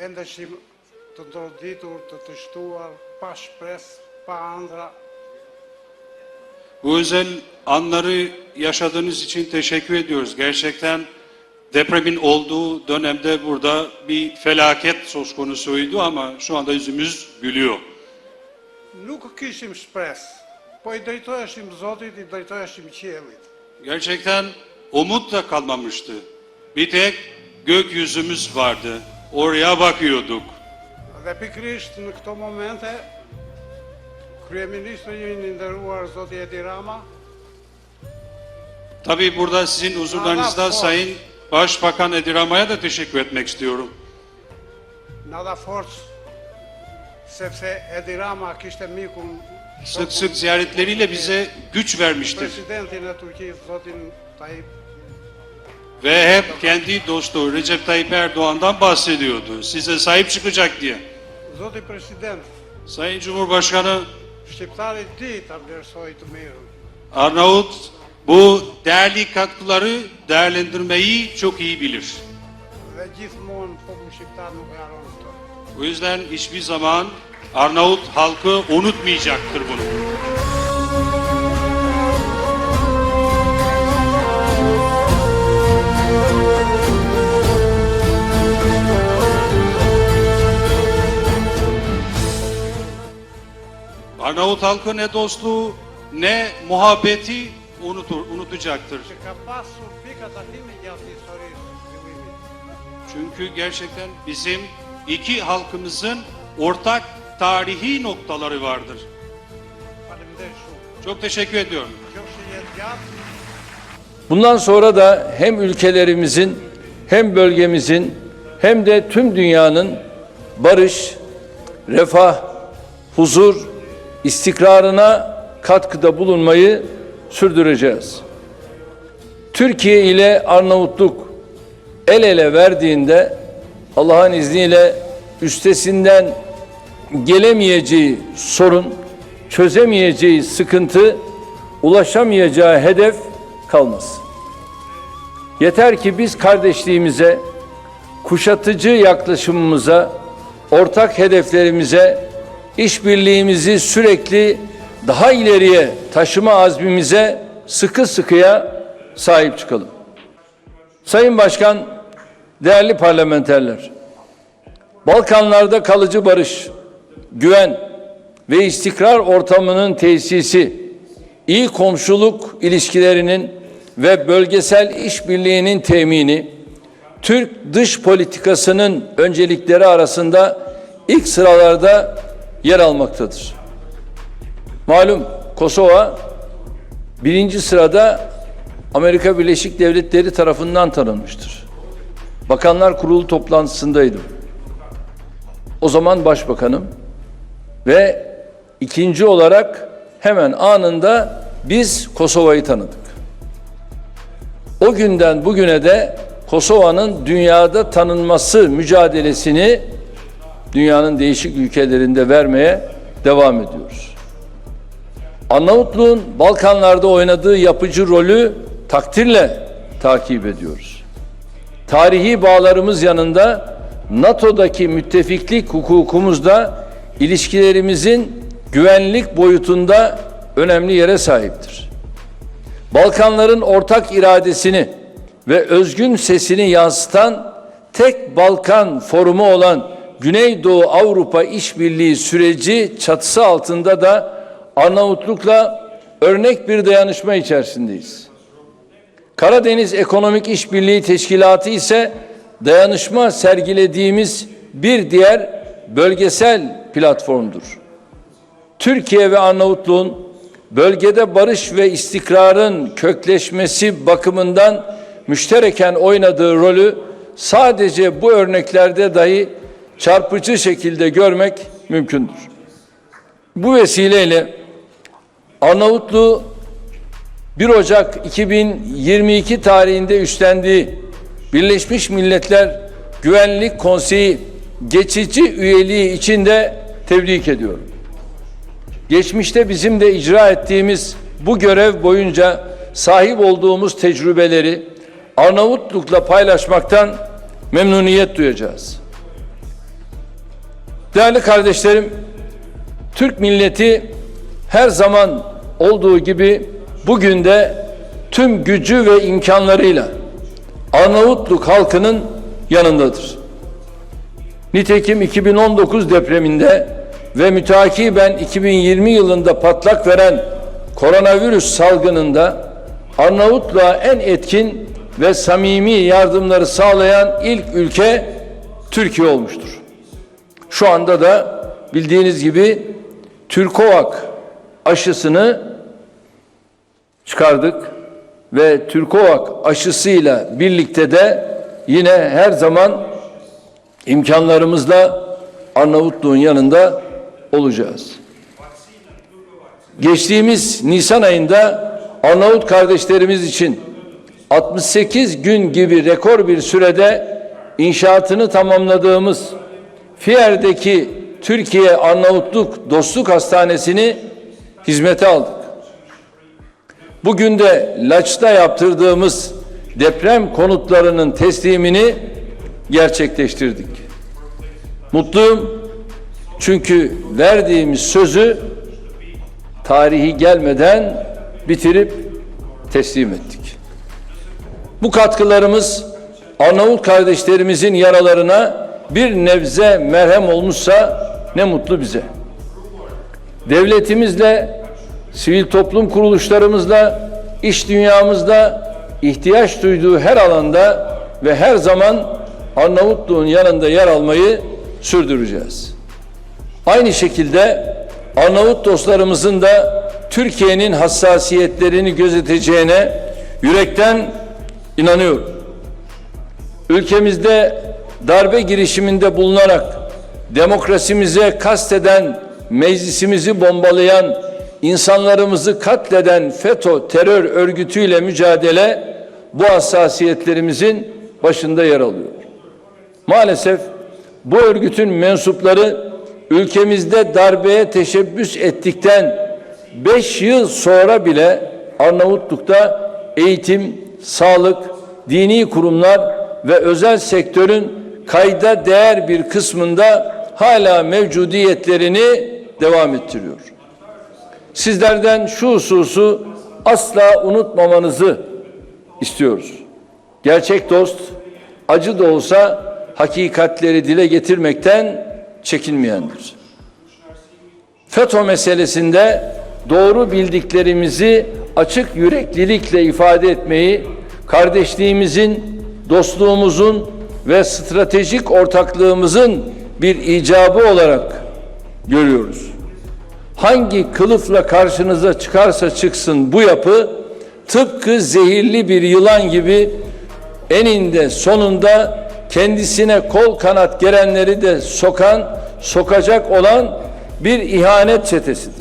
Endeshim të ndroditur, të të shtuar, pa shpres, pa andra, Bu özel anları yaşadığınız için teşekkür ediyoruz. Gerçekten depremin olduğu dönemde burada bir felaket söz konusuydu ama şu anda yüzümüz gülüyor. nuk kishim shpres, po i drejtoheshim Zotit, i drejtoheshim qiellit. Gerçekten umut da kalmamıştı. Bir tek gökyüzümüz vardı. Oraya bakıyorduk. Dhe pikrisht në këto momente, Kryeministri i nderuar Zoti Edi Rama, Tabii burada sizin huzurlarınızda Sayın Başbakan Edi Rama'ya da teşekkür etmek istiyorum. na dha forcë, sepse Edi Rama kishte mikun Sık sık ziyaretleriyle bize güç vermiştir. presidentin e Turqisë, Zotin Tayyip Ve hep kendi dostu Recep Tayyip Erdoğan'dan bahsediyordu. Size sahip çıkacak diye. Zoti President, Sayın Cumhurbaşkanı mirën. Arnavut bu değerli katkıları değerlendirmeyi çok iyi bilir. E. O yüzden hiçbir zaman Arnavut halkı unutmayacaktır bunu. Arnavut halkı ne dostluğu ne muhabbeti unutur, unutacaktır. Çünkü gerçekten bizim iki halkımızın ortak tarihi noktaları vardır. Çok teşekkür ediyorum. Bundan sonra da hem ülkelerimizin hem bölgemizin hem de tüm dünyanın barış, refah, huzur, istikrarına katkıda bulunmayı sürdüreceğiz. Türkiye ile Arnavutluk el ele verdiğinde Allah'ın izniyle üstesinden gelemeyeceği sorun, çözemeyeceği sıkıntı, ulaşamayacağı hedef kalmaz. Yeter ki biz kardeşliğimize, kuşatıcı yaklaşımımıza, ortak hedeflerimize, işbirliğimizi sürekli daha ileriye taşıma azmimize sıkı sıkıya sahip çıkalım. Sayın Başkan, değerli parlamenterler, Balkanlarda kalıcı barış, güven ve istikrar ortamının tesisi, iyi komşuluk ilişkilerinin ve bölgesel işbirliğinin temini, Türk dış politikasının öncelikleri arasında ilk sıralarda yer almaktadır. Malum Kosova birinci sırada Amerika Birleşik Devletleri tarafından tanınmıştır. Bakanlar Kurulu toplantısındaydım. O zaman başbakanım ve ikinci olarak hemen anında biz Kosova'yı tanıdık. O günden bugüne de Kosova'nın dünyada tanınması mücadelesini dünyanın değişik ülkelerinde vermeye devam ediyoruz. Arnavutluğun Balkanlarda oynadığı yapıcı rolü takdirle takip ediyoruz. Tarihi bağlarımız yanında NATO'daki müttefiklik hukukumuz da ilişkilerimizin güvenlik boyutunda önemli yere sahiptir. Balkanların ortak iradesini ve özgün sesini yansıtan tek Balkan forumu olan Güneydoğu Avrupa İşbirliği süreci çatısı altında da Arnavutluk'la örnek bir dayanışma içerisindeyiz. Karadeniz Ekonomik İşbirliği Teşkilatı ise dayanışma sergilediğimiz bir diğer bölgesel platformdur. Türkiye ve Arnavutluğun bölgede barış ve istikrarın kökleşmesi bakımından müştereken oynadığı rolü sadece bu örneklerde dahi çarpıcı şekilde görmek mümkündür. Bu vesileyle Arnavutluğu 1 Ocak 2022 tarihinde üstlendiği Birleşmiş Milletler Güvenlik Konseyi geçici üyeliği için de tebrik ediyorum. Geçmişte bizim de icra ettiğimiz bu görev boyunca sahip olduğumuz tecrübeleri Arnavutluk'la paylaşmaktan memnuniyet duyacağız. Değerli kardeşlerim, Türk milleti her zaman olduğu gibi bugün de tüm gücü ve imkanlarıyla Arnavutluk halkının yanındadır. Nitekim 2019 depreminde ve mütakiben 2020 yılında patlak veren koronavirüs salgınında Arnavutluğa en etkin ve samimi yardımları sağlayan ilk ülke Türkiye olmuştur. Şu anda da bildiğiniz gibi Türkovak aşısını çıkardık ve Türkovak aşısıyla birlikte de yine her zaman imkanlarımızla Arnavutluğun yanında olacağız. Geçtiğimiz Nisan ayında Arnavut kardeşlerimiz için 68 gün gibi rekor bir sürede inşaatını tamamladığımız Fiyer'deki Türkiye Arnavutluk Dostluk Hastanesi'ni hizmete aldık. Bugün de Laç'ta yaptırdığımız deprem konutlarının teslimini gerçekleştirdik. Mutluyum çünkü verdiğimiz sözü tarihi gelmeden bitirip teslim ettik. Bu katkılarımız Arnavut kardeşlerimizin yaralarına bir nebze merhem olmuşsa ne mutlu bize. Devletimizle, sivil toplum kuruluşlarımızla, iş dünyamızda ihtiyaç duyduğu her alanda ve her zaman Arnavutluğun yanında yer almayı sürdüreceğiz. Aynı şekilde Arnavut dostlarımızın da Türkiye'nin hassasiyetlerini gözeteceğine yürekten inanıyorum. Ülkemizde darbe girişiminde bulunarak demokrasimize kasteden, meclisimizi bombalayan, insanlarımızı katleden FETÖ terör örgütüyle mücadele bu hassasiyetlerimizin başında yer alıyor. Maalesef bu örgütün mensupları ülkemizde darbeye teşebbüs ettikten 5 yıl sonra bile Arnavutluk'ta eğitim, sağlık, dini kurumlar ve özel sektörün kayda değer bir kısmında hala mevcudiyetlerini devam ettiriyor. Sizlerden şu hususu asla unutmamanızı istiyoruz. Gerçek dost acı da olsa hakikatleri dile getirmekten çekinmeyendir. FETÖ meselesinde doğru bildiklerimizi açık yüreklilikle ifade etmeyi kardeşliğimizin, dostluğumuzun ve stratejik ortaklığımızın bir icabı olarak görüyoruz. Hangi kılıfla karşınıza çıkarsa çıksın bu yapı tıpkı zehirli bir yılan gibi eninde sonunda kendisine kol kanat gerenleri de sokan, sokacak olan bir ihanet çetesidir.